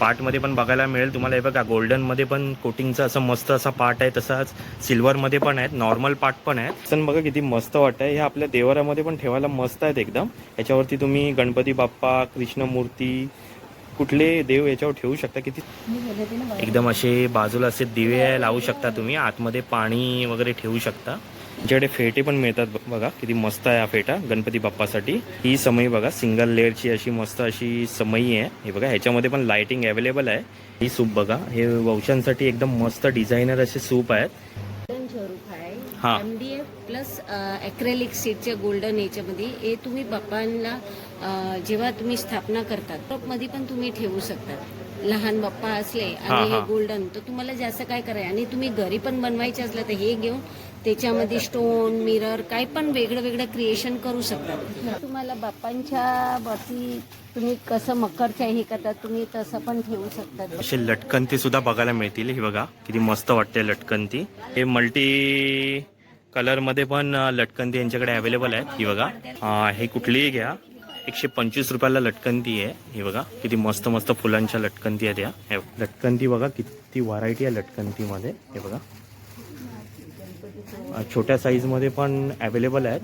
पार्टमध्ये पण बघायला मिळेल. तुम्हाला हे बघा गोल्डनमध्ये पण कोटिंगचा असं मस्त असा पार्ट आहे तसाच सिल्वरमध्ये पण आहेत नॉर्मल पार्ट पण आहेत. पण बघा किती मस्त वाटतंय. हे आपल्या देवारामध्ये पण ठेवायला मस्त आहेत एकदम. याच्यावरती तुम्ही गणपती बाप्पा कृष्णमूर्ती कुठले देव याच्यावर ठेवू शकता? किती एकदम असे बाजूला असे दिवे लावू शकता तुम्ही. आतमध्ये पाणी वगैरे ठेवू शकता. तुमच्याकडे फेटे पण मिळतात बघा किती मस्त आहे हा फेटा गणपती बाप्पासाठी. ही समई बघा सिंगल लेअरची अशी मस्त अशी समई आहे. हे बघा ह्याच्यामध्ये पण लाइटिंग अवेलेबल आहे. ही सूप बघा हे वंशांसाठी एकदम मस्त डिझायनर असे सूप आहेत. हा. एमडीएफ प्लस अक्रेलिक सीटच्या गोल्डन याच्यामध्ये हे तुम्ही बाप्पांना जेव्हा तुम्ही स्थापना करतात मध्ये पण तुम्ही ठेवू शकता. लहान बाप्पा असले आणि हा. गोल्डन तर तुम्हाला जास्त काय करायचं? आणि तुम्ही घरी पण बनवायचे असलं तर हे घेऊन त्याच्यामध्ये स्टोन मिरर काय पण वेगळं वेगळं क्रिएशन करू शकता तुम्हाला बाप्पांच्या बाबतीत तुम्ही कसं मकरच्या हे करतात तुम्ही तसं पण ठेवू शकता असे लटकंती सुद्धा बघायला मिळतील. हे बघा किती मस्त वाटते लटकंती. हे मल्टी कलरमध्ये पण लटकंती यांच्याकडे अवेलेबल आहेत. ही बघा हे कुठलीही घ्या. एकशे पंचवीस रुपयाला लटकंती आहे. ही बघा किती मस्त मस्त फुलांच्या लटकंती आहेत या. हे लटकंती बघा किती व्हरायटी आहे लटकंतीमध्ये. हे बघा. छोट्या साईजमध्ये पण अवेलेबल आहेत.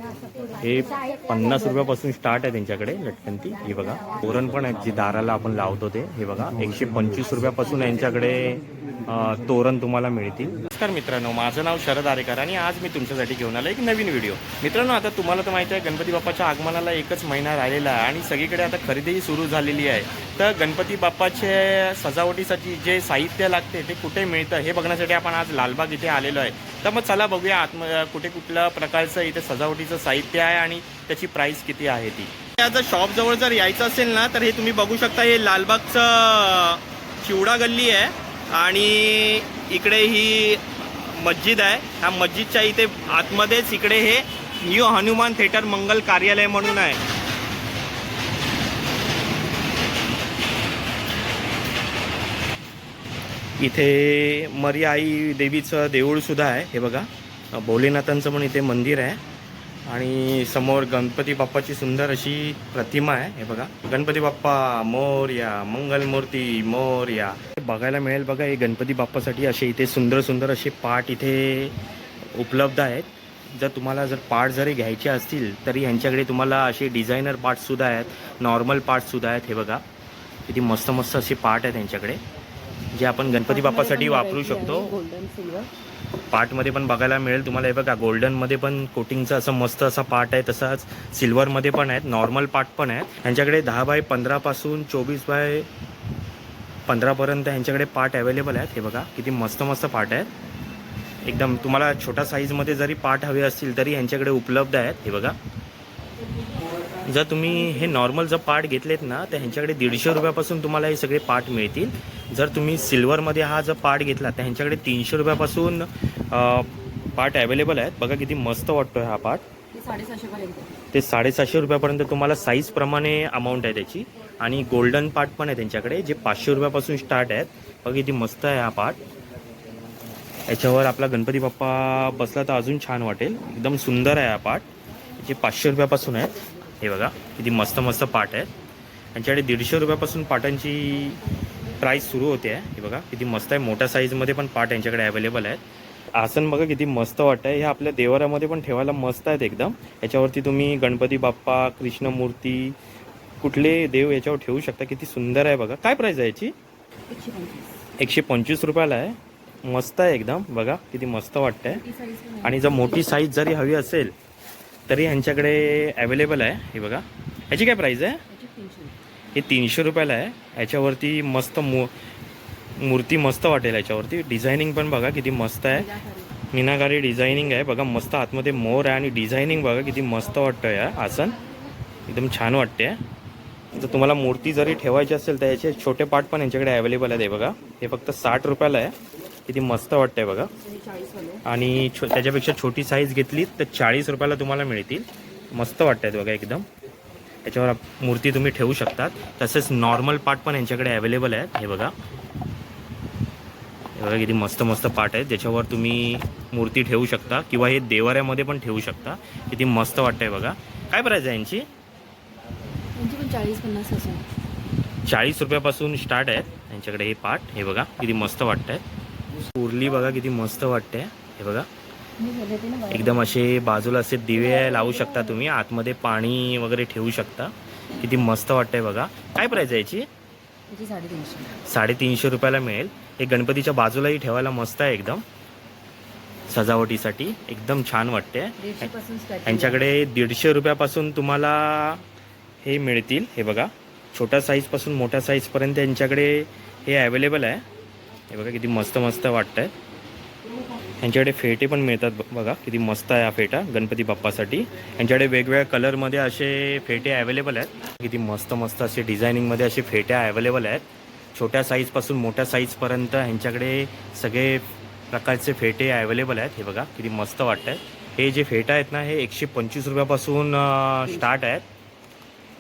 हे पन्नास रुपयापासून स्टार्ट आहे त्यांच्याकडे लटकंती. हे बघा. तोरण पण आहेत जी दाराला आपण लावतो ते. हे बघा. एकशे पंचवीस रुपयापासून यांच्याकडे तोरण तुम्हाला मिळतील. नमस्कार मित्रांनो माझं नाव शरद आरेकर आणि आज मी तुमच्यासाठी घेऊन आलो एक नवीन व्हिडिओ. मित्रांनो आता तुम्हाला तर माहिती आहे गणपती बाप्पाच्या आगमनाला एकच महिना राहिलेला आहे आणि सगळीकडे आता खरेदीही सुरू झालेली आहे. तर गणपती बाप्पाचे सजावटीसाठी जे साहित्य लागते ते कुठे मिळतं हे बघण्यासाठी आपण आज लालबाग इथे आलेलो आहे. तर मग चला बघूया आत्म कुठे कुठल्या प्रकारचं इथे सजावटीचं साहित्य आहे आणि त्याची प्राईस किती आहे ती. आता शॉपजवळ शॉप जवळ जर यायचं असेल ना तर हे तुम्ही बघू शकता हे लालबागचं चिवडा गल्ली आहे आणि इकडे ही मस्जिद आहे. ह्या मस्जिदच्या इथे आतमध्येच इकडे हे न्यू हनुमान थिएटर मंगल कार्यालय म्हणून आहे. इथे मरी आई देवीचं देऊळसुद्धा आहे. हे बघा. भोलेनाथांचं पण इथे मंदिर आहे. आणि समोर गणपती बाप्पाची सुंदर अशी प्रतिमा आहे हे बघा. गणपती बाप्पा मोरया मंगलमूर्ती मोरया. बघायला मिळेल बघा हे गणपती बाप्पासाठी असे इथे सुंदर सुंदर असे पाठ इथे उपलब्ध आहेत. जर तुम्हाला जर पार्ट जरी घ्यायचे असतील तरी ह्यांच्याकडे तुम्हाला असे डिझायनर पार्टसुद्धा आहेत नॉर्मल पार्टसुद्धा आहेत हे बघा. किती मस्त मस्त असे पार्ट आहेत त्यांच्याकडे जे आपण गणपती बाप्पासाठी वापरू शकतो. गोल्डन सिल्वर पार्टमध्ये पण बघायला मिळेल तुम्हाला. हे बघा गोल्डनमध्ये पण कोटिंगचा असं मस्त असा पार्ट आहे तसाच सिल्वरमध्ये पण आहेत नॉर्मल पार्ट पण आहेत. यांच्याकडे दहा बाय पंधरापासून चोवीस बाय पंधरापर्यंत यांच्याकडे पार्ट अवेलेबल आहेत. हे बघा किती मस्त मस्त पार्ट आहेत. एकदम तुम्हाला छोटा साईजमध्ये जरी पार्ट हवे असतील तरी यांच्याकडे उपलब्ध आहेत. हे बघा. जर तुम्ही हे नॉर्मल जर पार्ट घेतलेत ना तर ह्यांच्याकडे दीडशे रुपयापासून तुम्हाला हे सगळे पार्ट मिळतील. जर तुम्ही सिल्वरमध्ये हा जर पार्ट घेतला तर ह्यांच्याकडे तीनशे रुपयापासून पार्ट अवेलेबल आहेत. बघा किती मस्त वाटतो हा पार्ट साडेसहाशे ते साडेसातशे रुपयापर्यंत तुम्हाला साईजप्रमाणे अमाऊंट आहे त्याची. आणि गोल्डन पार्ट पण आहे त्यांच्याकडे जे पाचशे रुपयापासून स्टार्ट आहेत. बघा किती मस्त आहे हा पार्ट याच्यावर आपला गणपती बाप्पा बसला तर अजून छान वाटेल. एकदम सुंदर आहे हा पार्ट जे पाचशे रुपयापासून आहेत. हे बघा किती मस्त मस्त पार्ट आहेत. यांच्याकडे दीडशे रुपयापासून पाटांची प्राईस सुरू होते आहे. हे बघा किती मस्त आहे. मोठ्या साईजमध्ये पण पार्ट यांच्याकडे अवेलेबल आहेत. आसन बघा किती मस्त वाटतं आहे हे आपल्या देवारामध्ये पण ठेवायला मस्त आहेत एकदम. याच्यावरती तुम्ही गणपती बाप्पा कृष्णमूर्ती कुठले देव याच्यावर ठेवू शकता. किती सुंदर आहे बघा. काय प्राईस आहे याची? एकशे पंचवीस रुपयाला आहे. मस्त आहे एकदम. बघा किती मस्त वाटतंय. आहे. आणि जर मोठी साईज जरी हवी असेल तरी यांच्याकडे अवेलेबल आहे. हे बघा. ह्याची काय प्राईस आहे? हे तीनशे रुपयाला आहे. याच्यावरती मस्त मू मूर्ती मस्त वाटेल याच्यावरती डिझायनिंग पण बघा किती मस्त आहे. मीनाकारी. डिझायनिंग आहे. बघा मस्त आतमध्ये मोर आहे आणि डिझायनिंग बघा किती मस्त वाटतं या आसन. एकदम छान वाटते तर तुम्हाला मूर्ती जरी ठेवायची असेल तर याचे छोटे पार्ट पण यांच्याकडे अवेलेबल आहेत. हे बघा. हे फक्त साठ रुपयाला आहे. किती मस्त वाटतंय बघा. आणि छो त्याच्यापेक्षा छोटी साईज घेतली तर चाळीस रुपयाला तुम्हाला मिळतील. मस्त वाटत आहेत बघा एकदम. याच्यावर मूर्ती तुम्ही ठेवू शकतात. तसेच नॉर्मल पार्ट पण यांच्याकडे अवेलेबल आहेत. हे बघा. हे बघा किती मस्त मस्त पार्ट आहेत. ज्याच्यावर तुम्ही मूर्ती ठेवू शकता किंवा हे देवाऱ्यामध्ये पण ठेवू शकता. किती मस्त वाटतंय बघा. काय प्राईज आहे यांची? चाळीस पन्नास असं चाळीस रुपयापासून स्टार्ट आहेत त्यांच्याकडे हे पाट हे बघा किती मस्त वाटत उरली बघा किती मस्त वाटते. हे बघा. एकदम असे बाजूला असे दिवे लावू शकता तुम्ही. आतमध्ये पाणी वगैरे ठेवू शकता. किती मस्त वाटतंय बघा. काय प्राईज आहे याची? साडेतीनशे. रुपयाला मिळेल. हे गणपतीच्या बाजूलाही ठेवायला मस्त आहे एकदम. सजावटीसाठी एकदम छान वाटते यांच्याकडे दीडशे रुपयापासून तुम्हाला हे मिळतील. हे बघा. छोट्या साईजपासून मोठ्या साईजपर्यंत यांच्याकडे हे अवेलेबल आहे. हे बघा किती मस्त मस्त वाटतं आहे यांच्याकडे फेटे पण मिळतात ब- बघा किती मस्त आहे हा फेटा गणपती बाप्पासाठी. यांच्याकडे वेगवेगळ्या कलरमध्ये असे फेटे अवेलेबल आहेत. किती मस्त मस्त असे डिझायनिंगमध्ये असे फेट्या अवेलेबल आहेत. छोट्या साईजपासून मोठ्या साईजपर्यंत ह्यांच्याकडे सगळे प्रकारचे फेटे अवेलेबल आहेत. हे बघा किती मस्त वाटत आहेत हे जे फेटा आहेत ना हे एकशे पंचवीस रुपयापासून स्टार्ट आहेत.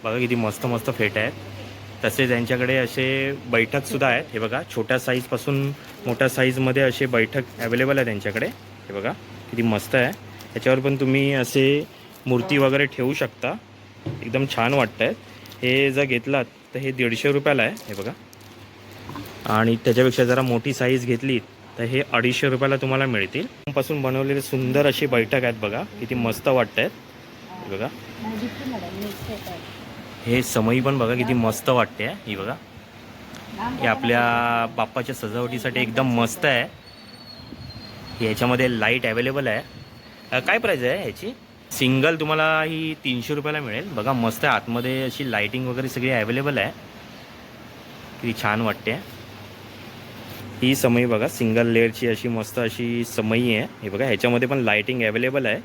बघा किती मस्त मस्त फेटे आहेत. तसेच यांच्याकडे असे बैठकसुद्धा आहेत. हे बघा छोट्या साईजपासून मोठ्या साईजमध्ये असे बैठक अवेलेबल आहे त्यांच्याकडे हे बघा किती मस्त आहे. त्याच्यावर पण तुम्ही असे मूर्ती वगैरे ठेवू शकता. एकदम छान वाटत आहेत हे जर घेतलात तर हे दीडशे रुपयाला आहे. हे बघा. आणि त्याच्यापेक्षा जरा मोठी साईज घेतली तर हे अडीचशे रुपयाला तुम्हाला मिळतील. पासून बनवलेले सुंदर अशी बैठक आहेत बघा. किती मस्त वाटत आहेत हे बघा. हे समई पण बघा किती मस्त वाटते आहे ही बघा. हे आपल्या बाप्पाच्या सजावटीसाठी एकदम मस्त आहे. याच्यामध्ये लाइट अवेलेबल आहे. काय प्राईज आहे ह्याची सिंगल तुम्हाला ही तीनशे रुपयाला मिळेल. बघा मस्त आहे. आतमध्ये अशी लाईटिंग वगैरे सगळी अवेलेबल आहे. किती छान वाटते. ही समई बघा सिंगल लेअरची अशी मस्त अशी समई आहे. हे बघा ह्याच्यामध्ये पण लाईटिंग अवेलेबल आहे.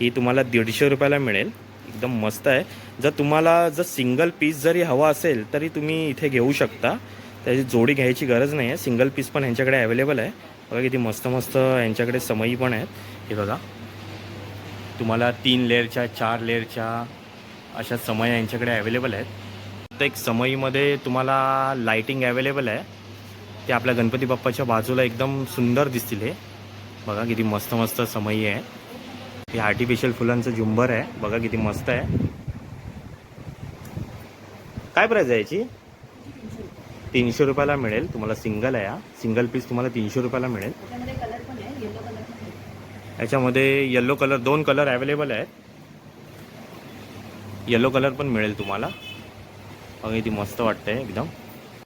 ही तुम्हाला दीडशे रुपयाला मिळेल. एकदम मस्त आहे. जर तुम्हाला जर सिंगल पीस जरी हवा असेल तरी तुम्ही इथे घेऊ शकता. त्याची जोडी घ्यायची गरज नाही आहे. सिंगल पीस पण ह्यांच्याकडे अवेलेबल आहे. बघा किती मस्त मस्त यांच्याकडे समई पण आहेत. हे बघा. तुम्हाला तीन लेअरच्या चार लेअरच्या अशा समया यांच्याकडे अवेलेबल आहेत. प्रत्येक समईमध्ये तुम्हाला लाइटिंग अवेलेबल आहे. ते आपल्या गणपती बाप्पाच्या बाजूला एकदम सुंदर दिसतील हे. बघा किती मस्त मस्त समई आहे. हे आर्टिफिशियल फुलांचं झुंबर आहे. बघा किती मस्त आहे. काय प्राईज आहे याची? तीनशे रुपयाला मिळेल. तुम्हाला सिंगल आहे हा. सिंगल पीस तुम्हाला तीनशे रुपयाला मिळेल. याच्यामध्ये येल्लो कलर दोन कलर अवेलेबल आहेत. येल्लो कलर पण मिळेल तुम्हाला. बघा किती मस्त वाटतंय एकदम.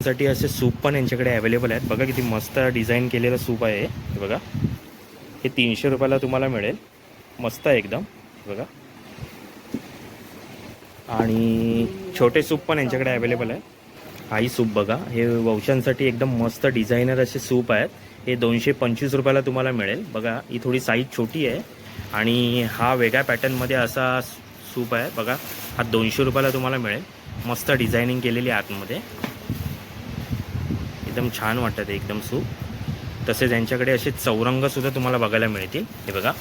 साठी असे सूप पण यांच्याकडे अवेलेबल आहेत. बघा किती मस्त डिझाईन केलेलं सूप आहे हे बघा. हे तीनशे रुपयाला तुम्हाला मिळेल. मस्त आहे एकदम बघा. आणि छोटे सूप पण यांच्याकडे अवेलेबल आहे. आई सूप बघा. हे वंशांसाठी एकदम मस्त डिझायनर असे सूप आहेत. हे दोनशे पंचवीस रुपयाला तुम्हाला मिळेल. बघा ही थोडी साईज छोटी आहे. आणि हा वेगळ्या पॅटर्नमध्ये असा सूप आहे. बघा हा दोनशे रुपयाला तुम्हाला मिळेल. मस्त डिझायनिंग केलेली आहे आतमध्ये. एकदम छान वाटतं ते एकदम सूप. तसेच यांच्याकडे असे चौरंगसुद्धा तुम्हाला बघायला मिळतील. हे बघा.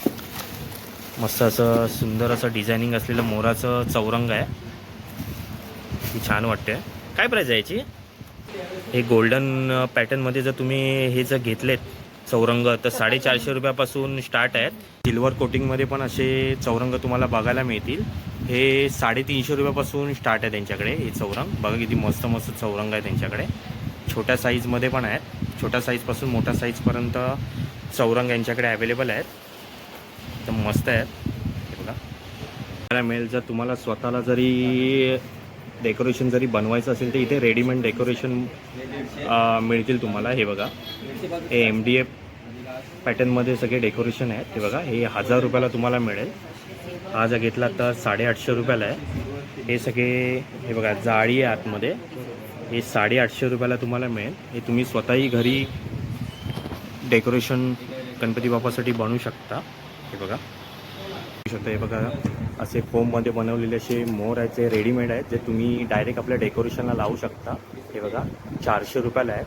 मस्त असं सुंदर असं डिझायनिंग असलेलं मोराचं चौरंग आहे. ही छान वाटते. काय प्राईज आहे याची? हे गोल्डन पॅटर्नमध्ये जर तुम्ही हे जर घेतलेत चौरंग तर साडेचारशे रुपयापासून स्टार्ट आहेत. सिल्वर कोटिंगमध्ये पण असे चौरंग तुम्हाला बघायला मिळतील. हे साडेतीनशे रुपयापासून स्टार्ट आहे त्यांच्याकडे हे चौरंग. बघा किती मस्त मस्त चौरंग आहे त्यांच्याकडे. छोट्या साईजमध्ये पण आहेत. छोट्या साईजपासून मोठ्या साईजपर्यंत चौरंग यांच्याकडे अवेलेबल आहेत. एकदम मस्त आहेत. हे बघा. तुम्हाला मिळेल जर तुम्हाला स्वतःला जरी डेकोरेशन जरी बनवायचं असेल तर इथे रेडीमेड डेकोरेशन मिळतील तुम्हाला. हे बघा. हे एम डी एफ पॅटर्नमध्ये सगळे डेकोरेशन आहेत. हे बघा. हे हजार रुपयाला तुम्हाला मिळेल. हा जर घेतला तर साडेआठशे रुपयाला आहे. हे सगळे हे बघा जाळी आहे आतमध्ये. हे साडेआठशे रुपयाला तुम्हाला मिळेल. हे तुम्ही स्वतःही घरी डेकोरेशन गणपती बाप्पासाठी बनवू शकता. हे बघा. शकता हे बघा असे फोममध्ये बनवलेले असे मोर आहेत जे रेडीमेड आहेत जे तुम्ही डायरेक्ट आपल्या डेकोरेशनला लावू शकता. हे बघा चारशे रुपयाला आहे.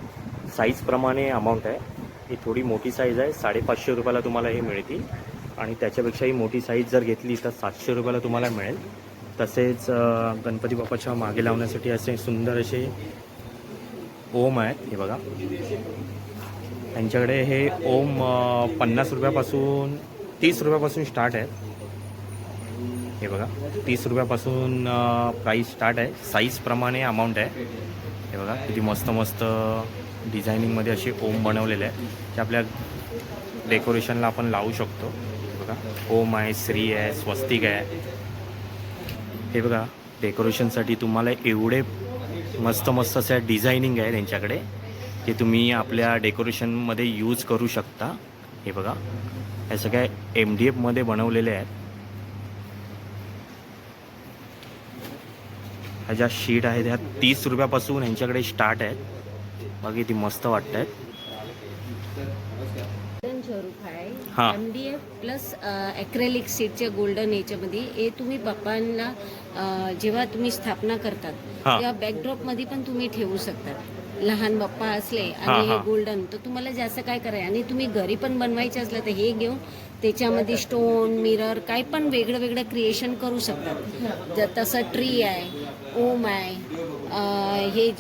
साईजप्रमाणे अमाऊंट आहे. ही थोडी मोठी साईज आहे. साडेपाचशे रुपयाला तुम्हाला हे मिळतील. आणि त्याच्यापेक्षाही मोठी साईज जर घेतली तर सातशे रुपयाला तुम्हाला मिळेल. तसेच गणपती बाप्पाच्या मागे लावण्यासाठी असे सुंदर असे ओम आहेत. हे बघा. त्यांच्याकडे हे ओम पन्नास रुपयापासून तीस रुपयापासून स्टार्ट आहे. हे बघा तीस रुपयापासून प्राईस स्टार्ट आहे. साईजप्रमाणे अमाऊंट आहे. हे बघा किती मस्त मस्त डिझायनिंगमध्ये असे ओम बनवलेले आहे. ते आपल्या डेकोरेशनला आपण लावू शकतो. हे बघा ओम आहे श्री आहे स्वस्तिक आहे. हे बघा डेकोरेशनसाठी तुम्हाला एवढे मस्त मस्त असे डिझायनिंग आहे त्यांच्याकडे ते तुम्ही आपल्या डेकोरेशनमध्ये यूज करू शकता. हे बघा हे सगळ्या एम डी एफमध्ये बनवलेले आहेत. ह्या ज्या शीट आहेत ह्या तीस रुपयापासून यांच्याकडे स्टार्ट आहेत. बघा किती मस्त वाटत आहेत. M D F plus acrylic सीटच्या गोल्डन याच्यामध्ये. हे तुम्ही बाप्पांना जेव्हा तुम्ही स्थापना करतात. तेव्हा बॅकड्रॉपमध्ये पण तुम्ही ठेवू शकतात. लहान बाप्पा असले आणि हे. गोल्डन तर तुम्हाला जास्त काय करायचं? आणि तुम्ही घरी पण बनवायचे असलं तर हे घेऊन त्याच्यामध्ये स्टोन मिरर काय पण वेगळं वेगळं क्रिएशन करू शकतात. जर तसं ट्री आहे ओम आहे हे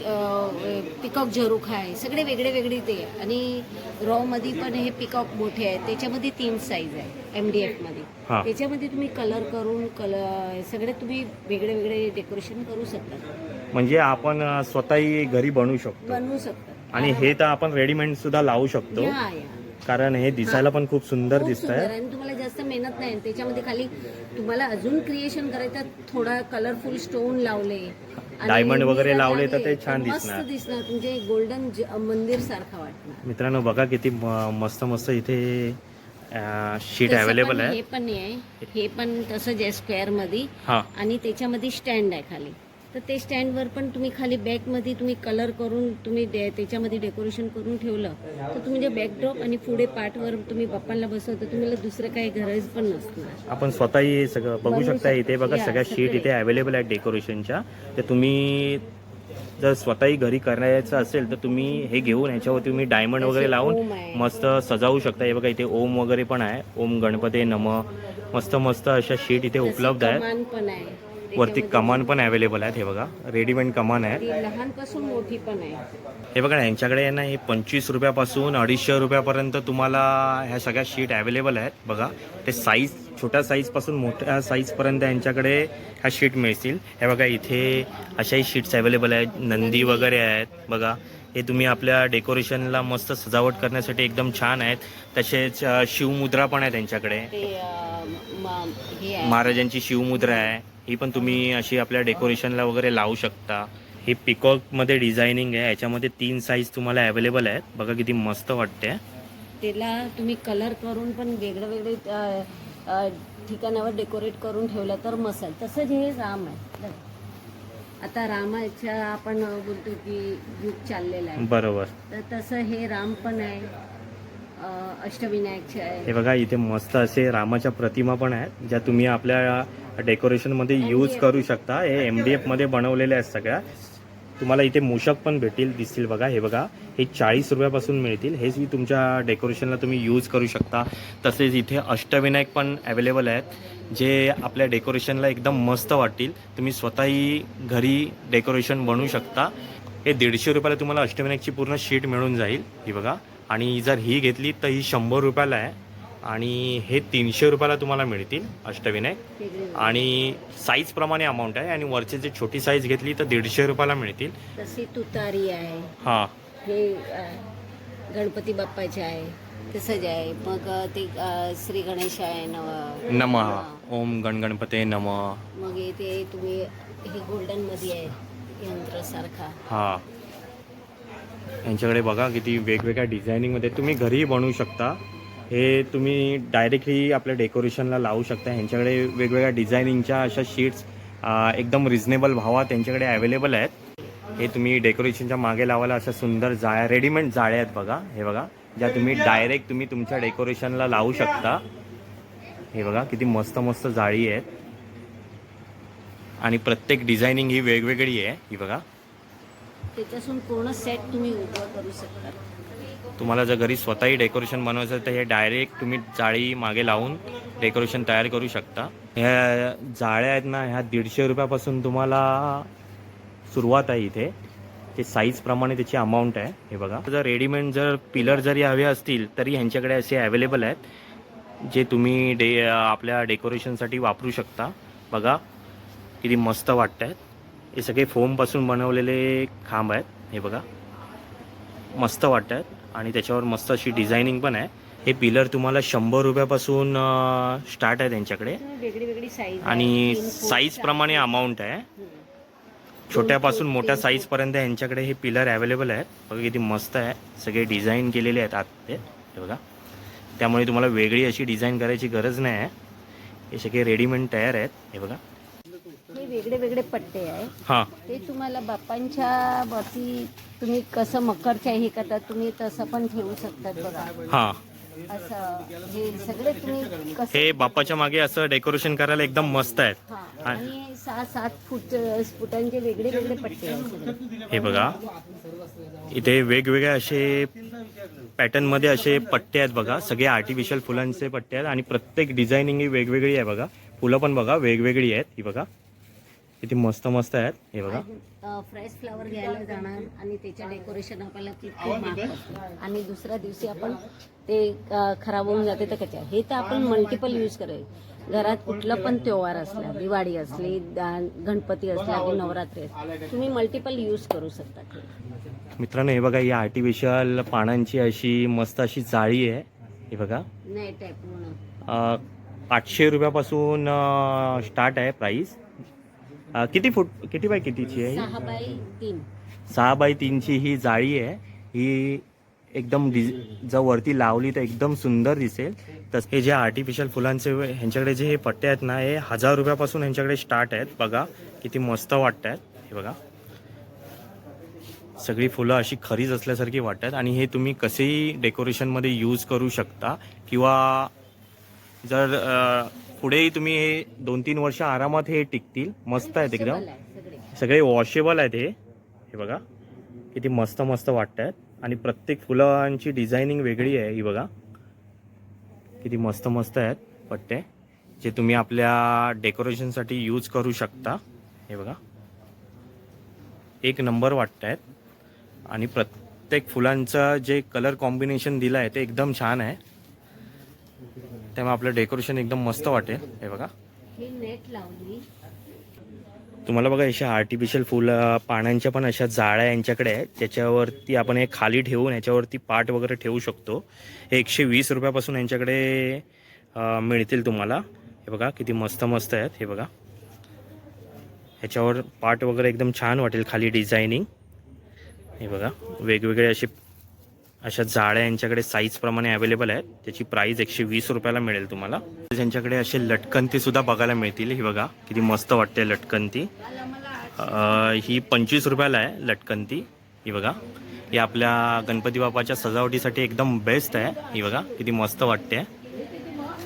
पिकॉक झरूक आहे सगळे वेगळे वेगळे ते. आणि रॉमध्ये पण हे पिकॉक मोठे आहेत. त्याच्यामध्ये तीन साईज आहे एम डी एफमध्ये. त्याच्यामध्ये तुम्ही कलर करून कलर सगळे तुम्ही वेगळे वेगळे डेकोरेशन करू शकता. म्हणजे आपण स्वतःही घरी बनवू शकतो. बनवू शकता. आणि हे तर आपण रेडीमेड सुद्धा लावू शकतो. या या. कारण हे दिसायला पण खूप सुंदर खूप दिसत सुंदर आहे. आणि तुम्हाला जास्त मेहनत नाही. त्याच्यामध्ये खाली तुम्हाला अजून क्रिएशन करायचं थोडा कलरफुल स्टोन लावले. आणि Diamond वगैरे लावले तर ते छान मस्त दिसणार. दिसणार. म्हणजे गोल्डन मंदिर सारखा वाटणार. मित्रांनो बघा किती म- मस्त मस्त इथे शीट तसं अवेलेबल पण आहे. हे पण आहे. हे पण तसंच आहे स्क्वेअरमध्ये हा. आणि त्याच्यामध्ये स्टँड आहे खाली. तर ते स्टँडवर पण तुम्ही खाली बॅकमध्ये तुम्ही कलर करून तुम्ही डे- त्याच्यामध्ये डेकोरेशन करून ठेवलं. तर तुम्ही जे बॅकड्रॉप आणि पुढे पार्टवर तुम्ही बाप्पांना बसवता तुम्हाला दुसरं काही गरज पण नसणार. आपण स्वतःही सगळं बघू शकता इथे बघा. सगळ्या शीट. इथे अवेलेबल आहेत डेकोरेशनच्या तर तुम्ही जर स्वतःही घरी करायचं असेल तर तुम्ही हे घेऊन ह्याच्यावर तुम्ही डायमंड वगैरे लावून. मस्त सजावू शकता. हे बघा इथे ओम वगैरे पण आहे. ओम गणपती नम. मस्त मस्त अशा शीट इथे उपलब्ध आहेत. वरती कमान पण अवेलेबल आहेत हे बघा. रेडीमेड कमान आहे. लहानपासून मोठी पण आहे. हे बघा यांच्याकडे ना हे पंचवीस रुपयापासून अडीचशे रुपयापर्यंत तुम्हाला ह्या सगळ्या शीट अवेलेबल आहेत. बघा ते साईज छोट्या साईजपासून मोठ्या साईजपर्यंत यांच्याकडे ह्या शीट मिळतील. हे बघा इथे अशाही शीट्स अवेलेबल आहेत. नंदी वगैरे आहेत. बघा हे तुम्ही आपल्या डेकोरेशनला मस्त सजावट करण्यासाठी एकदम छान आहेत. तसेच शिवमुद्रा पण आहे त्यांच्याकडे हे महाराजांची शिवमुद्रा आहे. ही पण तुम्ही अशी आपल्या डेकोरेशनला वगैरे लावू शकता. ही पिकॉकमध्ये डिझायनिंग आहे याच्यामध्ये तीन साईज तुम्हाला अवेलेबल आहेत. बघा किती मस्त वाटते त्याला तुम्ही कलर करून पण वेगळे वेगळे ठिकाणावर डेकोरेट करून ठेवलं तर मसाल तसंच हे राम आहे. आता रामाच्या आपण बोलतो की युग चाललेलं आहे. बरोबर. तर तसं हे राम पण आहे. अष्टविनायकचे आहे. हे बघा इथे मस्त असे रामाच्या प्रतिमा पण आहेत ज्या तुम्ही आपल्या डेकोरेशनमध्ये यूज करू शकता. हे एम डी एफमध्ये बनवलेल्या आहेत सगळ्या. तुम्हाला इथे मूषक पण भेटतील दिसतील बघा. हे बघा हे चाळीस रुपयापासून मिळतील. हेच मी तुमच्या डेकोरेशनला तुम्ही यूज करू शकता. तसेच इथे अष्टविनायक पण अवेलेबल आहेत जे आपल्या डेकोरेशनला एकदम मस्त वाटतील. तुम्ही स्वतःही घरी डेकोरेशन बनवू शकता. हे दीडशे रुपयाला तुम्हाला अष्टविनायकची पूर्ण शीट मिळून जाईल. ही बघा. आणि जर ही घेतली तर ही शंभर रुपयाला आहे. आणि हे तीनशे रुपयाला तुम्हाला मिळतील अष्टविनायक. आणि साईजप्रमाणे अमाऊंट आहे आणि वरची जी छोटी साईज घेतली तर दीडशे रुपयाला मिळतील. तशी तुतारी आहे. हां. हे गणपती बाप्पाचे आहे. तसंच आहे. मग ते श्री गणेश आहे नव नम ओम गणगणपते नम. मग हे ते तुम्ही हे गोल्डनमध्ये आहे यंत्र सारखा हा. यांच्याकडे बघा किती वेगवेगळ्या डिझायनिंगमध्ये तुम्ही घरीही बनवू शकता. हे तुम्ही डायरेक्टली आपल्या डेकोरेशनला लावू शकता. ह्यांच्याकडे वेगवेगळ्या डिझायनिंगच्या अशा शीट्स एकदम रिझनेबल भावात त्यांच्याकडे अवेलेबल आहेत. हे तुम्ही डेकोरेशनच्या मागे लावायला अशा सुंदर जाळ्या रेडीमेड जाळ्या आहेत बघा. हे बघा ज्या तुम्ही डायरेक्ट तुम्ही तुमच्या डेकोरेशनला लावू शकता. हे बघा किती मस्त मस्त जाळी आहेत. आणि प्रत्येक डिझायनिंग ही वेगवेगळी आहे. ही बघा. त्याच्यासून पूर्ण सेट तुम्ही उभं करू शकता. तुम्हाला जर घरी स्वतःही डेकोरेशन बनवायचं तर हे डायरेक्ट तुम्ही जाळी मागे लावून डेकोरेशन तयार करू शकता. ह्या जाळ्या आहेत ना ह्या दीडशे रुपयापासून तुम्हाला सुरुवात आहे इथे. ते साईजप्रमाणे त्याची अमाऊंट आहे. हे बघा. जर रेडीमेड जर पिलर जरी हवे असतील तरी ह्यांच्याकडे असे अवेलेबल आहेत जे तुम्ही डे आपल्या डेकोरेशनसाठी वापरू शकता. बघा किती मस्त वाटत आहेत हे सगळे फोमपासून बनवलेले खांब आहेत. हे बघा. मस्त वाटत आहेत आणि त्याच्यावर मस्त अशी डिझायनिंग पण आहे. हे पिलर तुम्हाला शंभर रुपयापासून स्टार्ट आहे त्यांच्याकडे. वेगळी वेगळी साईज आणि साईज प्रमाणे अमाऊंट आहे. छोट्यापासून मोठ्या साईज पर्यंत यांच्याकडे हे पिलर अवेलेबल आहेत. बघा किती मस्त आहे. सगळे डिझाईन केलेले आहेत आतमध्ये हे बघा. त्यामुळे तुम्हाला वेगळी अशी डिझाईन करायची गरज नाही आहे. हे सगळे रेडीमेड तयार आहेत. हे बघा. वेगळे वेगळे पट्टे आहे. हां. ते तुम्हाला बाप्पांच्या वरती तुम्ही कसं मकरच्या हे करतात तुम्ही तसं पण ठेवू शकतात बघा. हां. असं हे सगळे तुम्ही कसं हे बाप्पाच्या मागे असं डेकोरेशन करायला एकदम मस्त आहेत. हा आणि सहा सात फूट फुटांचे वेगळे वेगळे पट्टे आहेत. हे बघा. इथे वेगवेगळे असे पॅटर्नमध्ये असे पट्टे आहेत बघा. सगळे आर्टिफिशियल फुलांचे पट्टे आहेत आणि प्रत्येक डिझायनिंग ही वेगवेगळी आहे बघा. फुलं पण बघा वेगवेगळी आहेत. ही बघा. किती मस्त मस्त आहेत. हे बघा. फ्रेश फ्लावर घ्यायला जाणार आणि त्याच्या डेकोरेशन आपल्याला किती. आणि दुसऱ्या दिवशी आपण ते खराब होऊन जाते तर कशा हे तर आपण मल्टिपल यूज करायचं घरात कुठलं पण त्योहार असला दिवाळी असली गणपती असला की नवरात्री असली तुम्ही मल्टिपल यूज करू शकता. मित्रांनो हे बघा ही आर्टिफिशियल पानांची अशी मस्त अशी जाळी आहे. हे बघा. नेट आहे पूर्ण अ, आठशे रुपयापासून स्टार्ट आहे प्राईस किती फूट किती बाय कितीची आहे ही? सहा बाय तीन. सहा बाय तीनची ही जाळी आहे. ही एकदम डिझ जर वरती लावली तर एकदम सुंदर दिसेल. तस हे जे आर्टिफिशियल फुलांचे वे- ह्यांच्याकडे जे हे पट्टे आहेत ना हे हजार रुपयापासून ह्यांच्याकडे स्टार्ट आहेत. बघा किती मस्त वाटत आहेत हे बघा. सगळी फुलं अशी खरीच असल्यासारखी वाटतात. आणि हे तुम्ही कसेही डेकोरेशनमध्ये यूज करू शकता. किंवा जर अ, पुढेही तुम्ही हे दोन तीन वर्ष आरामात हे टिकतील. मस्त आहेत एकदम. सगळे. वॉशेबल आहेत हे. हे बघा किती मस्त मस्त वाटत आहेत आणि प्रत्येक फुलांची डिझायनिंग वेगळी आहे ही बघा. किती मस्त मस्त आहेत पट्टे जे तुम्ही आपल्या डेकोरेशनसाठी यूज करू शकता. हे बघा. एक नंबर वाटत आहेत आणि प्रत्येक फुलांचं जे कलर कॉम्बिनेशन दिलं आहे ते एकदम छान आहे. त्यामुळे आपलं डेकोरेशन एकदम मस्त वाटेल. हे बघा. तुम्हाला बघा अशा आर्टिफिशियल फुलं पानांच्या पण अशा जाळ्या यांच्याकडे आहेत. त्याच्यावरती आपण हे खाली ठेवून याच्यावरती पाट वगैरे ठेवू शकतो. हे एकशे वीस रुपयापासून यांच्याकडे मिळतील तुम्हाला. हे बघा किती मस्त मस्त आहेत. हे बघा. ह्याच्यावर पाट वगैरे एकदम छान वाटेल खाली डिझायनिंग हे बघा वेगवेगळे असे अशा जाळ्या यांच्याकडे साईजप्रमाणे अवेलेबल आहेत. त्याची प्राईस एकशे वीस रुपयाला मिळेल तुम्हाला. त्यांच्याकडे असे लटकंती सुद्धा बघायला मिळतील. ही बघा किती मस्त वाटते लटकंती. ही पंचवीस रुपयाला आहे लटकंती. ही बघा ही आपल्या गणपती बाप्पाच्या सजावटीसाठी एकदम बेस्ट आहे. ही बघा किती मस्त वाटते.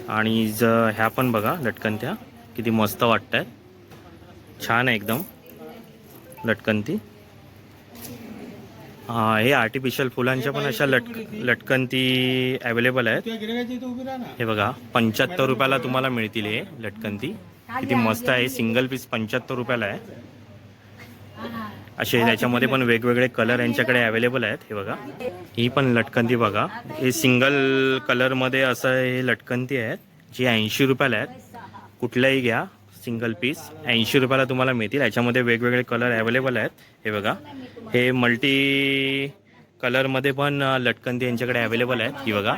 आणि ज ह्या पण बघा लटकंत्या किती मस्त वाटत आहेत. छान आहे एकदम लटकंती. हा, हे आर्टिफिशियल फुलांच्या पण अशा लटक लटकंती अवेलेबल आहेत. हे बघा पंच्याहत्तर रुपयाला तुम्हाला मिळतील हे लटकंती. किती मस्त आहे सिंगल पीस पंच्याहत्तर रुपयाला आहे. असे त्याच्यामध्ये पण वेगवेगळे कलर यांच्याकडे अवेलेबल आहेत हे बघा. ही पण लटकंती बघा. हे सिंगल कलरमध्ये असं हे लटकंती आहेत जी ऐंशी रुपयाला आहेत. कुठल्याही घ्या. सिंगल पीस ऐंशी रुपयाला तुम्हाला मिळतील. याच्यामध्ये वेगवेगळे कलर अवेलेबल आहेत. हे बघा. हे मल्टी कलरमध्ये पण अ, लटकंती यांच्याकडे अवेलेबल आहेत. ही बघा.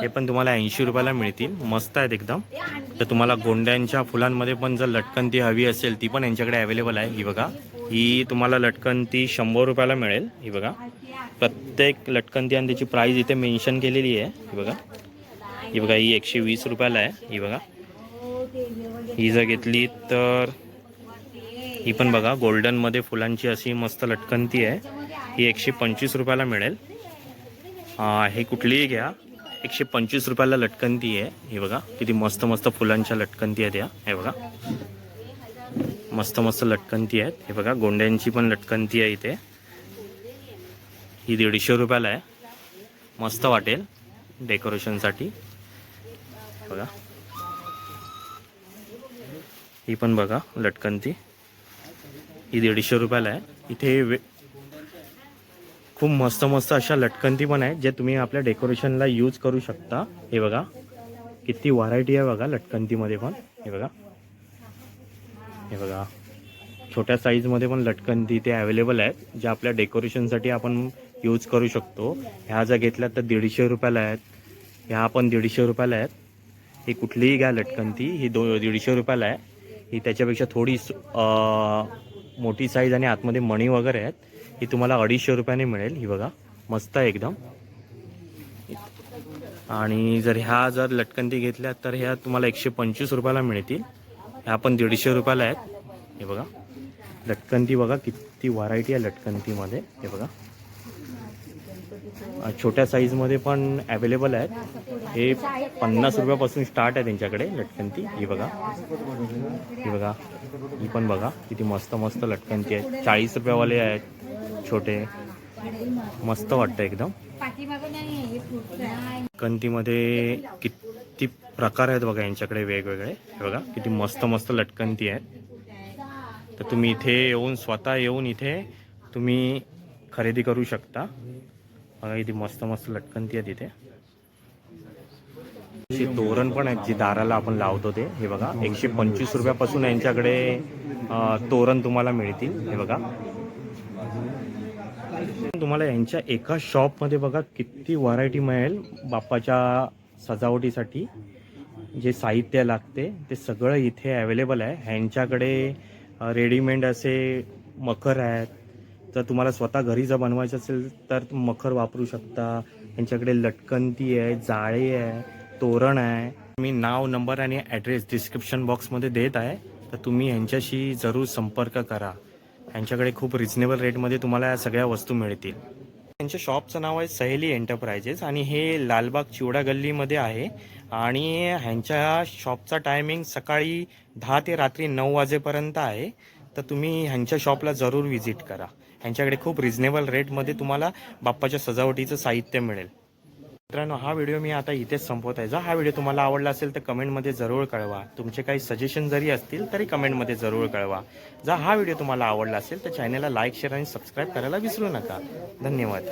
हे पण तुम्हाला ऐंशी रुपयाला मिळतील. मस्त आहेत एकदम. तर तुम्हाला गोंड्यांच्या फुलांमध्ये पण जर लटकंती हवी असेल ती पण यांच्याकडे अवेलेबल आहे. ही बघा. ही तुम्हाला लटकंती शंभर रुपयाला मिळेल. ही बघा. प्रत्येक लटकंती आणि त्याची प्राईस इथे मेन्शन केलेली आहे. ही बघा. ही बघा ही एकशे वीस रुपयाला आहे. ही बघा. ही जर घेतली तर ही पण बघा गोल्डनमध्ये फुलांची अशी मस्त लटकंती आहे. ही एकशे पंचवीस रुपयाला मिळेल. हे कुठलीही घ्या. एकशे पंचवीस रुपयाला लटकंती आहे. ही बघा किती मस्त मस्त फुलांच्या लटकंती आहेत या. हे बघा. मस्त मस्त लटकंती आहेत. हे बघा गोंड्यांची पण लटकंती आहे इथे. ही दीडशे रुपयाला आहे. मस्त वाटेल डेकोरेशनसाठी. बघा. ही पण बघा लटकंती ही दीडशे रुपयाला आहे. इथे वे खूप मस्त मस्त अशा लटकंती पण आहेत जे तुम्ही आपल्या डेकोरेशनला यूज करू शकता. हे बघा किती व्हरायटी आहे बघा लटकंतीमध्ये पण. हे बघा. हे बघा. छोट्या साईजमध्ये पण लटकंती इथे अवेलेबल आहेत ज्या आपल्या डेकोरेशनसाठी आपण यूज करू शकतो. ह्या जर घेतल्या तर दीडशे रुपयाला आहेत. ह्या पण दीडशे रुपयाला आहेत. ही कुठलीही घ्या लटकंती ही दो दीडशे रुपयाला आहे. ही त्याच्यापेक्षा थोडी स- मोठी साईज आणि आतमध्ये मणी वगैरे आहेत. ही तुम्हाला अडीचशे रुपयाने मिळेल. ही बघा मस्त आहे एकदम. आणि जर ह्या जर लटकंती घेतल्या तर ह्या तुम्हाला एकशे पंचवीस रुपयाला मिळतील. ह्या पण दीडशे रुपयाला आहेत. हे बघा लटकंती बघा किती व्हरायटी आहे लटकंतीमध्ये. हे बघा. छोट्या साईजमध्ये पण अवेलेबल आहेत. हे पन्नास रुपयापासून स्टार्ट आहे त्यांच्याकडे लटकंती. ही बघा. ही बघा. ही पण बघा. किती मस्त मस्त लटकंती आहेत. चाळीस रुपयावाले आहेत. छोटे. मस्त वाटतं एकदम. लटकंतीमध्ये किती प्रकार आहेत बघा यांच्याकडे वेगवेगळे. हे बघा किती मस्त मस्त लटकंती आहेत. तर तुम्ही इथे येऊन स्वतः येऊन इथे तुम्ही खरेदी करू शकता. बघा इथे मस्त मस्त लटकंती आहे तिथे तोरण पण आहेत जी दाराला आपण लावतो ते. हे बघा एकशे पंचवीस रुपयापासून यांच्याकडे तोरण तुम्हाला मिळतील. हे बघा. तुम्हाला यांच्या एका शॉपमध्ये बघा किती व्हरायटी मिळेल बाप्पाच्या सजावटीसाठी. जे साहित्य लागते ते सगळं इथे अवेलेबल आहे. ह्यांच्याकडे रेडीमेड असे मखर आहेत जर तुम्हाला स्वतः घरी जर बनवायचं असेल तर मखर वापरू शकता. यांच्याकडे लटकंती आहे जाळे आहे तोरण आहे. मी नाव नंबर आणि ॲड्रेस डिस्क्रिप्शन बॉक्समध्ये देत आहे. तर तुम्ही यांच्याशी जरूर संपर्क करा. यांच्याकडे खूप रिजनेबल रेटमध्ये तुम्हाला या सगळ्या वस्तू मिळतील. त्यांच्या शॉपचं नाव आहे सहेली एंटरप्राइजेस आणि हे लालबाग चिवडा गल्लीमध्ये आहे. आणि ह्यांच्या शॉपचा टायमिंग सकाळी दहा ते रात्री नऊ वाजेपर्यंत आहे. तर तुम्ही ह्यांच्या शॉपला जरूर व्हिजिट करा. ह्यांच्याकडे खूप रिजनेबल रेटमध्ये तुम्हाला बाप्पाच्या सजावटीचं साहित्य मिळेल. मित्रांनो हा व्हिडिओ मी आता इथेच संपवत आहे. जर हा व्हिडिओ तुम्हाला आवडला असेल तर कमेंटमध्ये जरूर कळवा. तुमचे काही सजेशन जरी असतील तरी कमेंटमध्ये जरूर कळवा. जर हा व्हिडिओ तुम्हाला आवडला असेल तर चॅनलला लाईक शेअर आणि सबस्क्राईब करायला विसरू नका. धन्यवाद.